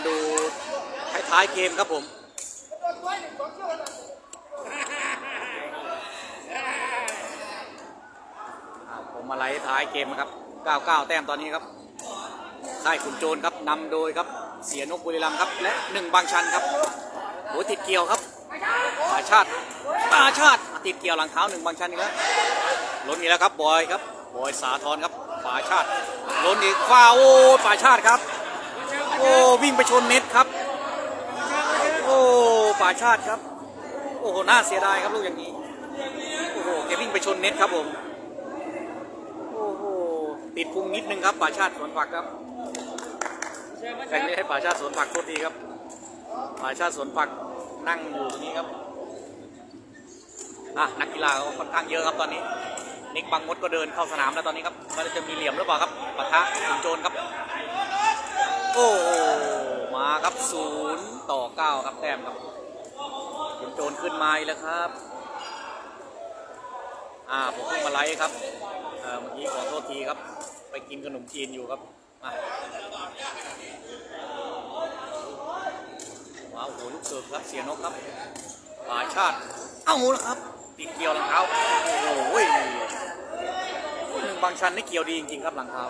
มาดูท้ายๆเกมครับผมผมมาไล่ท้ายเกมนะครับ 99 แต้มตอนนี้ครับค่ายขุนโจรครับนำโดยครับเสียนกบุรีรัมครับ และหนึ่งบางชันครับโหติดเกี่ยวครับปาชาติปาชาติติดเกี่ยวหลังเท้าหนึ่งบางชันอีกแล้วล้นอีกแล้วครับบอยครับบอยสาธรครับป่าชาติล้นอีกฟาโอ้ป่าชาติครับ โอ้วิ่งไปชนเน็ตครับ โอ้ป่าชาติครับ โอ้โหน่าเสียดายครับลูกอย่างนี้โอ้โหแกวิ่งไปชนเน็ตครับผมโอ้โหติดพุงนิดนึงครับป่าชาติสวนผักครับแต่ไม่ให้ป่าชาติสวนผักโทษทีครับป่าชาติสวนผักนั่งอยู่ตรงนี้ครับอะนักกีฬาก็ค่อนข้างเยอะครับตอนนี้นิกบังมดก็เดินเข้าสนามแล้วตอนนี้ครับมันจะมีเหลี่ยมหรือเปล่าครับปะทะขุนโจรครับ โอ้มาครับศูนย์ต่อเก้าครับแต้มครับขุนโจรขึ้นมาอีกแล้วครับอ่าผมเพิ่งมาไลฟ์ครับเออเมื่อกี้ขอโทษทีครับ ไปกินขนมจีนอยู่ครับอะว้าวโหลูกเสิร์ฟครับเสียนกครับป่าชาติ เอ้าแล้วครับติดเกี่ยวหลังเท้าโอ้โหหนึ่งบางชันนี่เกี่ยวดีจริงๆครับหลังเท้า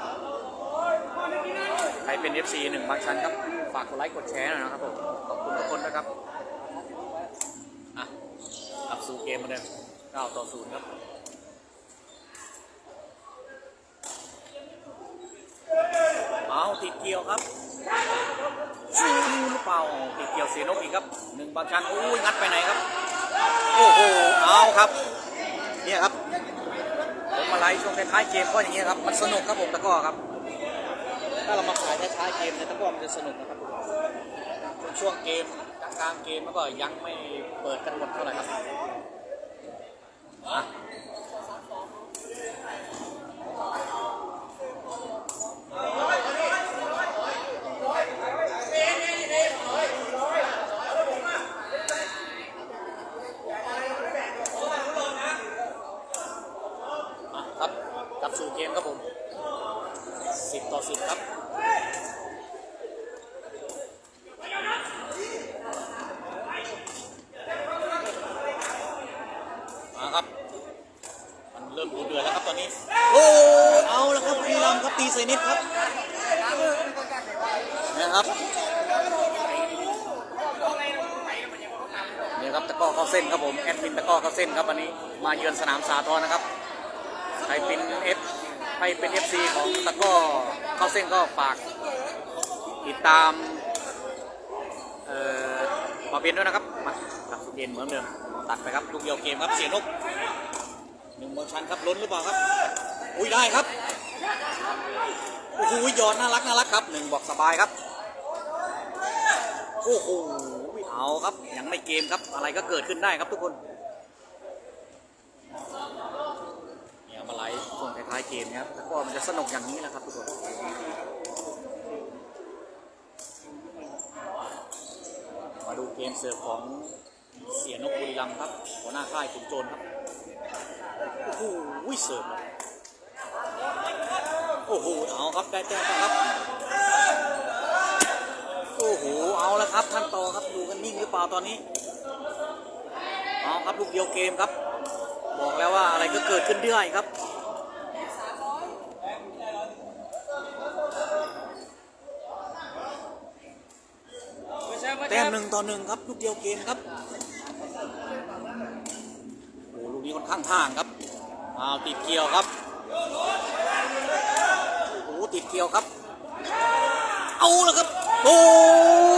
รเป็น FC หนึ่งบางชันครับ ฝากกดไลค์กดแชร์หน่อยนะครับผม ขอบคุณทุกคนนะครับ อะกลับสู่เกมเหมาเดิม9ต่อ0ครับเอาติดเกี่ยวครับชูหรือเปล่าติดเกี่ยวเสียนกอีกครับหนึ่งบางชันโอ้ยงัดไปไหนครับ โอ้โห เอาครับ เนี่ยครับ ผมมาไลฟ์ช่วงท้ายๆเกมก็อย่างเงี้ยครับ มันสนุกครับผมตะก้อครับ ถ้าเรามาขายท้ายๆเกมเนยตะกร้อมันจะสนุกนะครับช่วงช่วงเกมกลางๆเกมแล้วก็ยังไม่เปิดกันหมดเท่าไหร่ครับอะอะครับกลับสู่เกมครับผม 10 ต่อ 10 ครับมาครับ มันเริ่มดูเดือดแล้วครับตอนนี้ โอ้เอาแล้วครับบุรีรัมย์ครับตีใส่เน็ตครับนะครับเนี่ยครับตะกร้อเข้าเส้นครับผมแอดมินตะกร้อเข้าเส้นครับวันนี้มาเยือนสนามสาทรนะครับใครเป็นเอฟใครเป็นเอฟซีของตะกร้อ เข้าเส้นก็ฝากติดตามเอ่อมาเบียนด้วยนะครับมาตัดสุดเย็นเหมือนเดิมตัดไปครับลูกเดียวเกมครับเสียนกหนึ่งบอลชันครับล้นหรือเปล่าครับ อุ้ยได้ครับโอ้โหยอดน่ารักน่ารักครับหนึ่งบอกสบายครับโอ้โหเอาครับยังไม่เกมครับอะไรก็เกิดขึ้นได้ครับทุกคนเนี่ยมาไลฟ์ช่วงท้ายเกมนะครับแล้วก็มันจะสนุกอย่างนี้แหละครับทุกคนมาดูเกมเสิร์ฟของเสียนกบุรีรัมครับหัวหน้าค่ายขุนโจรครับโอ้โหเสิร์ฟโอ้โหเอาครับได้แต้มแล้ครับโอ้โหเอาแล้วครับท่านต่อครับดูกันนิ่งหรือเปล่าตอนนี้เอาครับลูกเดียวเกมครับ บอกแล้วว่าอะไรก็เกิดขึ้นได้ครับ แต้มหนึ่งต่อหนึ่งครับลูกเดียวเกมครับโอ้ลูกนี้ค่อนข้างห่างครับเอาติดเกี่ยวครับโอ้ติดเกี่ยวครับ เอาแล้วครับโอ้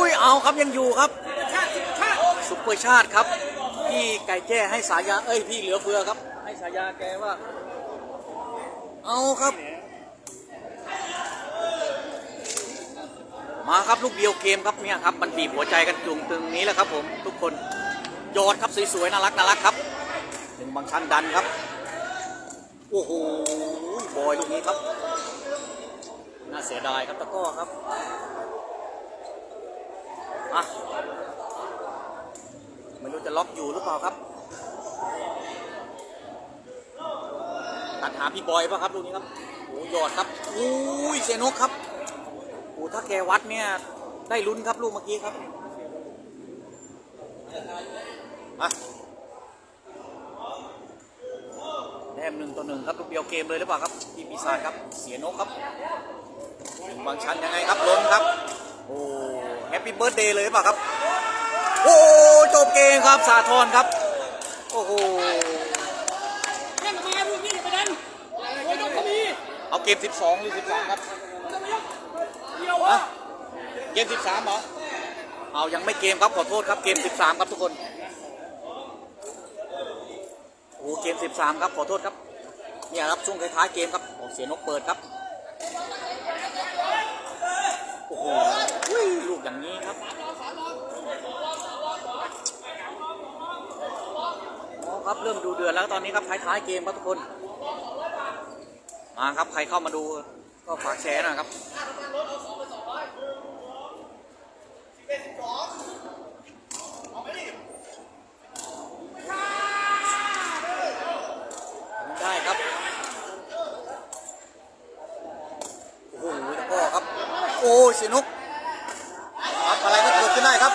ยเอาครับยังอยู่ครับซุปเปอร์ชาติครับพี่ไก่แจ้ให้สายาเอ้ยพี่เหลือเฟือครับ ให้สายาแกว่า เอาครับ มาครับลูกเดียวเกมครับเนี่ยครับมันบีบหัวใจกันจุงตึงนี้แหละครับผมทุกคนยอดครับสวยๆน่ารักน่ารักครับหนึ่งบางชั้นดันครับโอ้โหบอยลูกนี้ครับน่าเสียดายครับตะก้อครับอะไม่รู้จะล็อกอยู่หรือเปล่าครับตัดหาพี่บอยป่ะครับลูกนี้ครับโอ้ยอดครับอุ้ยเซนกครับ ถ้าแกวัดเนี่ย ได้ลุ้นครับลูกเมื่อกี้ครับมาแต้มหนึ่งต่อหนึ่งครับลูกเดียวเกมเลยหรือเปล่าครับทีมปีศาจครับเสียนกครับถึงบางชั้นยังไงครับล้นครับโอ้แฮปปี้เบิร์ดเดย์เลยหรือเปล่าครับโอ้จบเกมครับสาทรครับโอ้โหเล่นออกมาลูกนี้อย่าไปดันโอ้ยยกเขามีเอาเกม 12 หรือ 13 ครับเดียวฮะ อะเกม 13เหรอ เอายังไม่เกมครับขอโทษครับเกม 13 ครับทุกคน โอ้เกม 13 ครับขอโทษครับ เนี่ยครับช่วงท้ายๆเกมครับโอ้เสียนกเปิดครับ โอ้โหลูกอย่างนี้ครับอ๋อครับเริ่มดูเดือดแล้วตอนนี้ครับท้ายๆเกมครับทุกคน มาครับใครเข้ามาดู ก็ฝากแชร์หนะครับได้ครับ โอ้โหตะก้อครับ โอ้สนุกครับอะไรก็เกิดขึ้นได้ครับ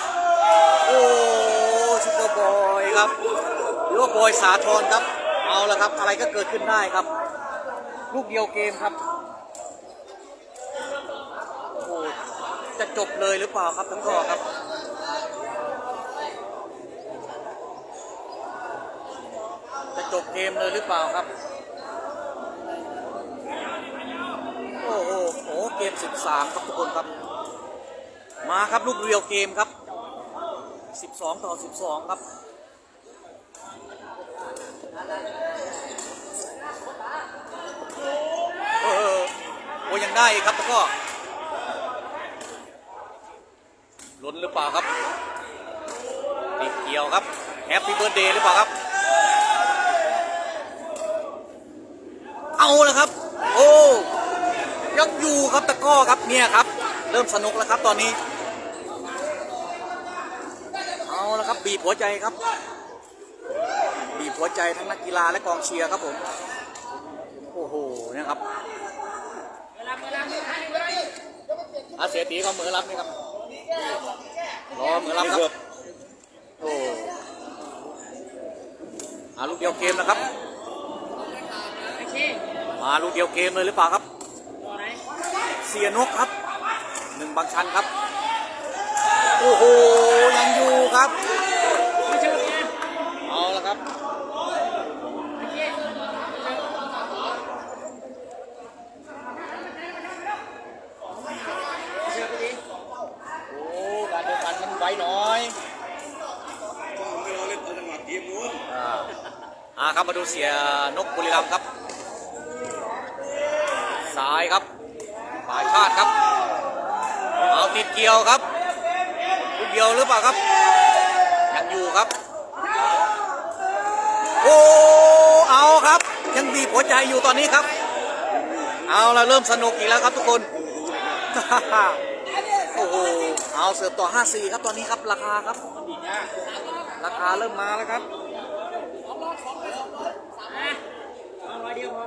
โอ้ซุปเปอร์บอยครับหรือว่าบอยสาทรครับ เอาละครับ อะไรก็เกิดขึ้นได้ครับ ลูกเดียวเกมครับ โอ้โห จะจบเลยหรือเปล่าครับทั้งข้อครับจะจบเกมเลยหรือเปล่าครับ โอ้โหโอ้เกม 13 ครับทุกคนครับ มาครับลูกเรียวเกมครับ 12 ต่อ 12 ครับโอ้ยังได้ครับแล้วก็ล้น หรือเปล่าครับติดเกี่ยวครับแฮปปี้เบิร์ดเดย์หรือเปล่าครับ เอาละครับ โอ้ยังอยู่ครับตะก้อครับเนี่ยครับ เริ่มสนุกแล้วครับตอนนี้ เอาละครับบีบหัวใจครับ บีบหัวใจทั้งนักกีฬาและกองเชียร์ครับผม โอ้โหนี่ครับเวลาเวลาไม่ทันเลยอาเสียตีเขาเหมือรับนี่ครับ รอเหมือรับครับโอ้หาลูกเดียวเกมนะครับไอ้ชี้มาลูกเดียวเกมเลยหรือเปล่าครับตัวไหนเสียนกครับหนึ่งบางชันครับ โอ้โหยังอยู่ครับไม่เชื่อแกเอาละครับ ไอ้ชี้เชื่อไปดิ โอ้การเดินกันมั นไวหน่อยอ่าอ่าครับมาดูเสียนกบุรีรัมย์ครับซ้ายครับฝ่ายชาติครับ เอาติดเกี่ยวครับลูกเดียวหรือเปล่าครับ ยังอยู่ครับ โอ้เอาครับ ยังบีบหัวใจอยู่ตอนนี้ครับ เอาละเริ่มสนุกอีกแล้วครับทุกคน โอ้โหเอาเสิร์ฟต่อ 5-4 ครับตอนนี้ครับราคาครับ ราคาเริ่มมาแล้วครับเอาร้อยเดียวพอ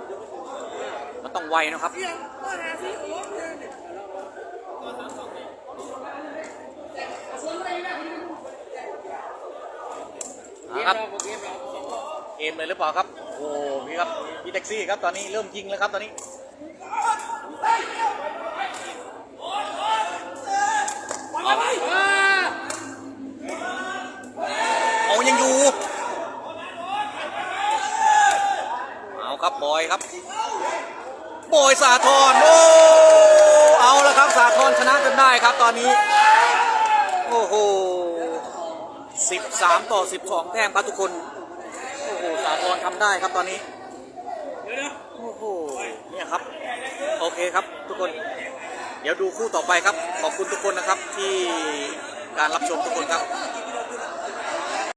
มันต้องไวนะครับเกมครับเราเกมเราเกมเลยหรือเปล่าครับ โอ้พี่ครับพี่แท็กซี่ครับตอนนี้เริ่มยิงแล้วครับตอนนี้ เอา ว้า เอายังอยู่ เอาครับบอยครับ บอยสาทรโอ้ เอาแล้วครับสาทรชนะจนได้ครับตอ นนี้ โอ้โห13 ต่อ 12 แต้มครับทุกคน โอ้โห สาธรทำได้ครับตอนนี้ โอ้โห เนี่ยครับ โอเคครับทุกคน เดี๋ยวดูคู่ต่อไปครับ ขอบคุณทุกคนนะครับที่การรับชมทุกคนครับ